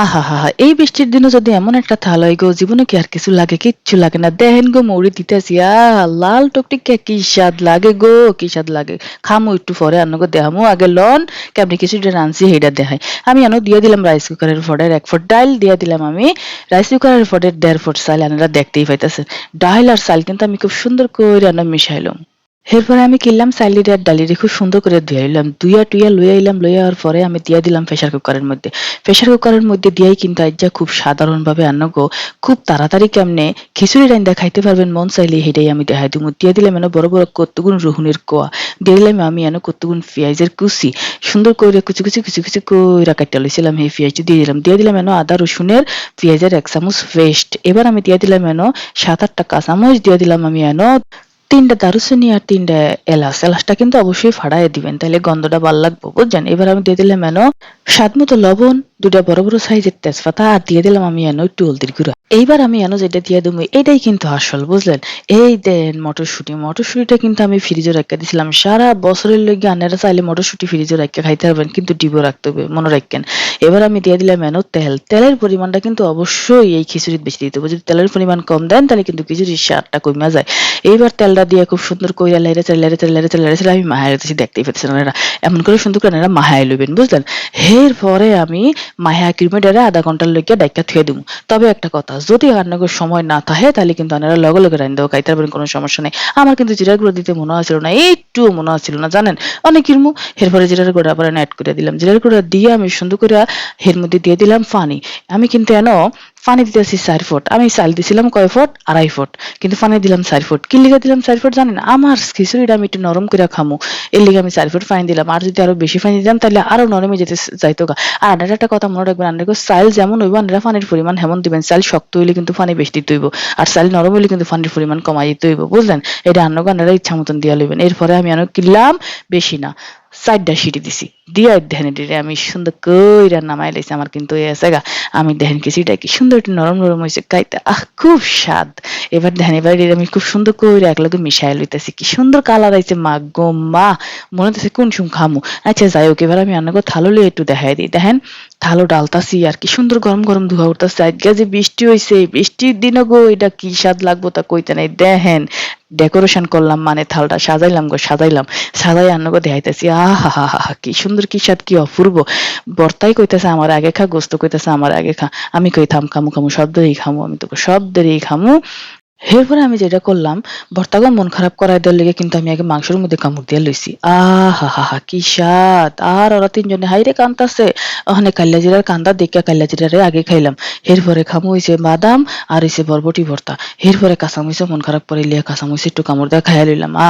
আহা হা হা এই বৃষ্টির দিনে যদি এমন একটা থাল হয় গো, জীবনে কি আর কিছু লাগে, কিচ্ছু লাগে না। দেখেন গো, মৌরি দিতেছি। আহ লাল টকটিকে কি স্বাদ লাগে গো, কি স্বাদ লাগে। খামো একটু পরে আনগো দেহামো। আগে লন কেমনি কিছু রানছি সেইটা দেখাই। আমি এনো দিয়ে দিলাম রাইস কুকারের ফটের এক ফুট ডাইল, দিয়ে দিলাম আমি রাইস কুকারের ফটের দেড় ফুট চাল আনারা দেখতেই পাইতেছেন। ডাইল আর চাল কিন্তু আমি খুব সুন্দর করে রান্না মিশাইলাম এরপরে আমি কিনলাম চাইলির আর ডালিরে, খুব সুন্দর করে ধুয়ে নিলাম দুইয়া টুইয়া লইয়া এলাম লইয়া হওয়ার পরে আমি দিয়ে দিলাম প্রেশার কুকারের মধ্যে। প্রেশার কুকারের মধ্যে দিয়েই কিন্তু আজ্জা খুব সাধারণভাবে আন্ন গো। খুব তাড়াতাড়ি কেমনে খিচুড়ি রান্দা খাইতে পারবেন, মন চাইলে সেটাই আমি দেখাই দিব দিয়ে দিলাম এনে বড় বড় কতগুণ রহুনের কোয়া। দিয়ে দিলাম আমি এনে কতগুণ পেঁয়াজের কুচি। সুন্দর করে কুচি কুচি কুচি কুচি কইরা কাটতে লইছিলাম এই পেঁয়াজটি দিয়ে দিলাম। দিয়ে দিলাম এনে আদা, রসুনের পেঁয়াজের এক চামচ পেস্ট এবার আমি দিয়ে দিলাম এনে সাত আটটা কাঁচামরিচ, দিয়ে দিলাম আমি এনে তিনটা দারুচিনি আর তিনটা এলাচ। এলাচটা কিন্তু অবশ্যই ফাড়ায় দিবেন তাহলে গন্ধটা ভালো লাগবো, বুঝছেন? এবার আমি দিয়ে দিলাম এনো স্বাদ মতো লবণ দুটা বড় বড় সাইজের তেজপাতা আর দিয়ে দিলাম আমি এনো একটু হলদির গুঁড়া। এইবার আমি এনো যেটা দিয়ে দেবো, এটাই কিন্তু আসল, বুঝলেন? এই দেন মটরশুঁটি। মটরশুঁটিটা কিন্তু আমি ফ্রিজে রাখতে দিছিলাম সারা বছরের লেগে আনারা চাইলে মটরশুঁটি ফ্রিজে রাখতে খাইতে পারবেন, কিন্তু ডিবো রাখতে হবে, মনে রাখবেন এবার আমি দিয়ে দিলাম এনো তেল। তেলের পরিমাণটা কিন্তু অবশ্যই এই খিচুড়ির বেশি দিতে হবে। যদি তেলের পরিমাণ কম দেন, তাহলে কিন্তু খিচুড়ির স্বাদটা কমে যায়। এইবার তেলটা দিয়ে খুব সুন্দর কইরা লাইরে চাই লাইরে চাই লাইরে চাই লাইরে চাই আমি মাহায় দেখতেই পাচ্ছেন এরা এমন করে সুন্দর করে এরা মাহায় লইবেন, বুঝলেন? এরপরে আমি মায়া ক্রিমেটারে আধা ঘণ্টার লইকে ডাইকা থুয়ে দিব তবে একটা কথা, যদি রান্নাঘর সময় না থাকে, তাহলে কিন্তু আনারা লগে লগে দেবো খাইতে পারবেন, কোনো সমস্যা নেই। আমার কিন্তু জিরাগুলো দিতে মনে হচ্ছিল না, একটুও মনে হচ্ছিল না, জানেন? অনেক কিরমু এরপরে জিরার গুঁড়ো আবার অ্যাড করে দিলাম। জিরার গুঁড়ো দিয়ে আমি সুন্দর করে এর মধ্যে দিয়ে দিলাম পানি। আমি কিন্তু এনো পানি দিতেছি চার ফুট। আমি চাল দিছিলাম কয় ফুট? আড়াই ফুট। কিন্তু পানি দিলাম চার ফুট। কি লিখে দিলাম চার ফুট জানেন আমার খিচুড়িটা আমি একটু নরম করে খামু। এর লিগে আমি চার ফুট পানি দিলাম। আর যদি আরও বেশি পানি দিলাম তাহলে আরও নরমে যেতে যাইতো গা। আর আনার একটা কথা মনে রাখবেন, আন্ডার চাল যেমন হইব আনারা পানির পরিমাণ হেমন দিবেন। চাল শক্ত হইলে কিন্তু পানি বেশি দিতে হইব। আর চাল নরম হইলে কিন্তু পানির পরিমাণ কমাই দিতে হইব। বুঝলেন? এটা আন্নগো আনারা ইচ্ছা মতন দিয়া লইবেন। এরপরে আমি আনো কিনলাম বেশি না। চারটা সিঁড়ি দিছি। দিয়া দেখেন এটিরে আমি সুন্দর কইরা নামাই লাইছি। আমার কিন্তু এই আছে গা, আমি দেখেন কিছুটা কি সুন্দর একটু নরম নরম হয়েছে খাইতে আহ, খুব স্বাদ। এবার দেখেন, এবার এর আমি খুব সুন্দর করে একলগে মিশাই লইতেছি। কি সুন্দর কালার আইছে, মা গো, মা। মনে হচ্ছে কোন সুম খামু। আচ্ছা যাই হোক, এবার আমি করে থালো লিয়ে একটু দেখাই দিই। দেখেন, থালো ডালতাছি আর কি সুন্দর গরম গরম ধোয়া উঠতেছে। আজকে যে বৃষ্টি হয়েছে বৃষ্টির দিনও গো এটা কি স্বাদ লাগবো তা কইতে নাই। দেখেন ডেকোরেশন করলাম মানে থালটা সাজাইলাম গো, সাজাইলাম। সাজাই আন্নগো দেখাইতেছি, আহা, হা হা হা, কি সুন্দর কি স্বাদ, কি অপূর্ব। বর্তাই কইতেছে, আমার আগে খা, গোস্ত কইতেছে, আমার আগে খা। আমি কই, থাম, খামু খামু, সব দেরি খামু, আমি তোকে সব দেরি খামু। এরপরে আমি যেটা করলাম ভর্তাগো মন খারাপ করাই দেওয়ার লেগে কিন্তু আমি আগে মাংসের মধ্যে কামড় দিয়ে লইছি। আহা হা হা কি স্বাদ! আর ওরা তিনজনে হাইরে কান্তাছে ওখানে কাল্লা জিরার কান্দা, দেখে কাল্লা জিরারে আগে খাইলাম। এরপরে খামু হইছে বাদাম আর হইছে বরবটি ভর্তা। এরপরে কাঁচামরিচে মন খারাপ করে লিয়ে কাঁচামরিচ একটু কামড় দিয়ে খাইয়া লইলাম। আ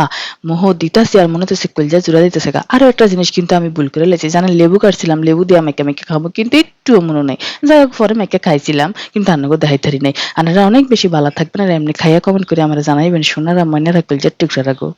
মোহ দিতাছি আর মনে হচ্ছে কলজা জোড়া দিতেছে গা। আরও একটা জিনিস কিন্তু আমি ভুল করে লেছি। জানেন, লেবু কাটছিলাম, লেবু দিয়ে মেকে মেকে খাব কিন্তু একটুও মনে নাই। যাই হোক, পরে মেকে খাইছিলাম, কিন্তু রান্নাগো দেখাইতারি নাই। আনারা অনেক বেশি ভালো থাকবে না এমনি খাইয়া কমেন্ট করে আমরা জানাইবেন সোনারা ময়নারা কলজার টুকরা রাখো